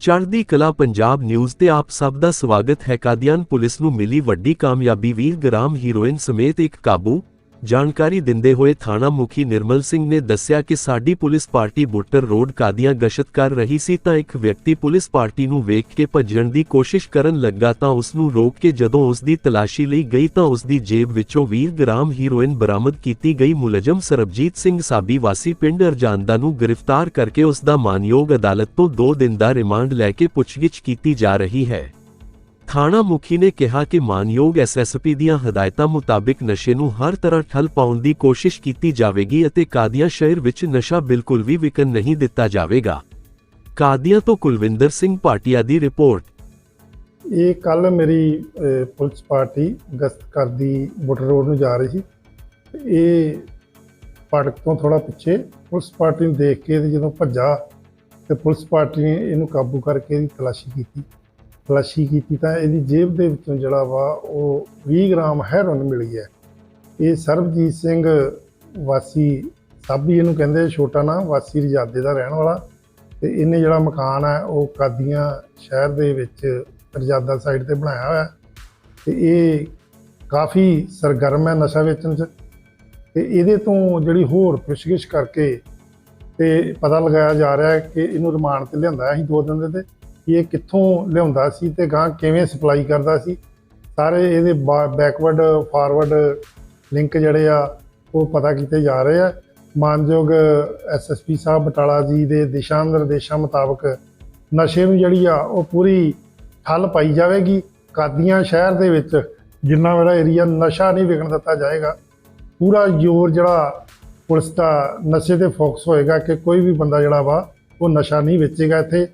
ਚੜ੍ਹਦੀ ਕਲਾ ਪੰਜਾਬ ਨਿਊਜ਼ ਤੇ ਆਪ ਸਭ ਦਾ ਸਵਾਗਤ ਹੈ। ਕਾਦੀਆਨ ਪੁਲਿਸ ਨੂੰ ਮਿਲੀ ਵੱਡੀ ਕਾਮਯਾਬੀ। 20 ਗ੍ਰਾਮ ਹੀਰੋਇਨ ਸਮੇਤ ਇੱਕ ਕਾਬੂ ਜਾਣਕਾਰੀ ਦਿੰਦੇ ਹੋਏ ਥਾਣਾ ਮੁਖੀ ਨਿਰਮਲ ਸਿੰਘ ਨੇ ਦੱਸਿਆ ਕਿ ਸਾਡੀ police party Buttar road Qadian ਗਸ਼ਤ ਕਰ ਰਹੀ ਸੀ ਤਾਂ ਇੱਕ ਵਿਅਕਤੀ ਪੁਲਿਸ ਪਾਰਟੀ ਨੂੰ ਵੇਖ ਕੇ ਭੱਜਣ ਦੀ ਕੋਸ਼ਿਸ਼ ਕਰਨ ਲੱਗਾ ਤਾਂ ਉਸ ਨੂੰ ਰੋਕ ਕੇ ਜਦੋਂ ਉਸ ਦੀ ਤਲਾਸ਼ੀ ਲਈ ਗਈ ਤਾਂ ਉਸ ਦੀ ਜੇਬ ਵਿੱਚੋਂ 20 ਗ੍ਰਾਮ ਹੀਰੋਇਨ ਬਰਾਮਦ ਕੀਤੀ ਗਈ। ਮੁਲਜ਼ਮ ਸਰਬਜੀਤ ਸਿੰਘ ਸਾਬੀ ਵਾਸੀ ਪਿੰਡ ਅਰਜਾਂਦਾ ਨੂੰ ਗ੍ਰਿਫਤਾਰ ਕਰਕੇ ਉਸ ਦਾ ਮਾਨਯੋਗ ਅਦਾਲਤ ਤੋਂ 2 ਦਿਨ ਦਾ ਰਿਮਾਂਡ ਲੈ ਕੇ ਪੁੱਛਗਿੱਛ ਕੀਤੀ ਜਾ ਰਹੀ ਹੈ। ਥਾਣਾ ਮੁਖੀ ਨੇ ਕਿਹਾ ਕਿ ਮਾਨਯੋਗ ਐਸਐਸਪੀ ਦੀਆਂ ਹਦਾਇਤਾਂ ਮੁਤਾਬਿਕ ਨਸ਼ੇ ਨੂੰ ਹਰ ਤਰ੍ਹਾਂ ਠੱਲ ਪਾਉਣ ਦੀ ਕੋਸ਼ਿਸ਼ ਕੀਤੀ ਜਾਵੇਗੀ ਅਤੇ ਕਾਦੀਆਂ ਸ਼ਹਿਰ ਵਿੱਚ ਨਸ਼ਾ ਬਿਲਕੁਲ ਵੀ ਵਿਕਣ ਨਹੀਂ ਦਿੱਤਾ ਜਾਵੇਗਾ। ਕਾਦੀਆਂ ਤੋਂ ਕੁਲਵਿੰਦਰ ਸਿੰਘ ਭਾਟੀਆ ਦੀ ਰਿਪੋਰਟ। ਇਹ ਕੱਲ ਮੇਰੀ ਪੁਲਿਸ ਪਾਰਟੀ ਗਸ਼ਤ ਕਰਦੀ ਬੁੱਟਰ ਰੋਡ ਨੂੰ ਜਾ ਰਹੀ ਸੀ। ਇਹ ਫਾਟਕ ਤੋਂ ਥੋੜਾ ਪਿੱਛੇ ਪੁਲਿਸ ਪਾਰਟੀ ਨੂੰ ਦੇਖ ਕੇ ਤੇ ਜਦੋਂ ਭੱਜਾ ਤੇ ਪੁਲਿਸ ਪਾਰਟੀ ਨੇ ਇਹਨੂੰ ਕਾਬੂ ਕਰਕੇ ਇਹਦੀ ਤਲਾਸ਼ੀ ਕੀਤੀ। ਤਲਾਸ਼ੀ ਕੀਤੀ ਤਾਂ ਇਹਦੀ ਜੇਬ ਦੇ ਵਿੱਚੋਂ ਜਿਹੜਾ ਵਾ ਉਹ 20 ਗ੍ਰਾਮ ਹੈਰੋਇਨ ਮਿਲੀ ਹੈ ਇਹ ਸਰਬਜੀਤ ਸਿੰਘ ਵਾਸੀ ਸਾਬੀ ਇਹਨੂੰ ਕਹਿੰਦੇ ਛੋਟਾ ਨਾ, ਵਾਸੀ ਰਜਾਦੇ ਦਾ ਰਹਿਣ ਵਾਲਾ। ਤੇ ਇਹਨੇ ਜਿਹੜਾ ਮਕਾਨ ਹੈ ਉਹ ਕਾਦੀਆਂ ਸ਼ਹਿਰ ਦੇ ਵਿੱਚ ਰਜਾਦਾ ਸਾਈਡ ਤੇ ਬਣਾਇਆ ਹੋਇਆ। ਹੈ ਤੇ ਇਹ ਕਾਫੀ ਸਰਗਰਮ ਹੈ ਨਸ਼ਾ ਵੇਚਣ 'ਚ। ਤੇ ਇਹਦੇ ਤੋਂ ਜਿਹੜੀ ਹੋਰ ਪੁੱਛਗਿੱਛ ਕਰਕੇ ਤੇ ਪਤਾ ਲਗਾਇਆ ਜਾ ਰਿਹਾ ਹੈ ਕਿ ਇਹਨੂੰ ਰਿਮਾਂਡ ਤੇ ਲਿਆਂਦਾ ਅਸੀਂ ਦੋ ਦਿਨ ਦੇ ਤੇ। ਕਿ ਇਹ ਕਿੱਥੋਂ ਲਿਆਉਂਦਾ ਸੀ ਤੇ ਗਾਂ ਕਿਵੇਂ ਸਪਲਾਈ ਕਰਦਾ ਸੀ। ਸਾਰੇ ਇਹਦੇ ਬੈਕਵਰਡ ਫਾਰਵਰਡ ਲਿੰਕ ਜਿਹੜੇ ਆ, ਉਹ ਪਤਾ ਕੀਤੇ ਜਾ ਰਹੇ ਆ। ਮਾਨਯੋਗ ਐਸਐਸਪੀ ਸਾਹਿਬ ਬਟਾਲਾ ਜੀ ਦੇ ਦਿਸ਼ਾ ਨਿਰਦੇਸ਼ਾਂ ਮੁਤਾਬਕ ਨਸ਼ੇ ਨੂੰ ਜਿਹੜੀ ਆ, ਉਹ ਪੂਰੀ ਠੱਲ ਪਾਈ ਜਾਵੇਗੀ। ਕਾਦੀਆਂ ਸ਼ਹਿਰ ਦੇ ਵਿੱਚ ਜਿੰਨਾ ਮੇਰਾ ਏਰੀਆ ਨਸ਼ਾ ਨਹੀਂ ਵਿਕਣ ਦਿੱਤਾ ਜਾਏਗਾ, ਪੂਰਾ ਜ਼ੋਰ ਜਿਹੜਾ ਪੁਲਿਸ ਦਾ ਨਸ਼ੇ ਤੇ ਫੋਕਸ ਹੋਏਗਾ ਕਿ ਕੋਈ ਵੀ ਬੰਦਾ ਜਿਹੜਾ ਵਾ, ਉਹ ਨਸ਼ਾ ਨਹੀਂ ਵੇਚੇਗਾ ਇੱਥੇ।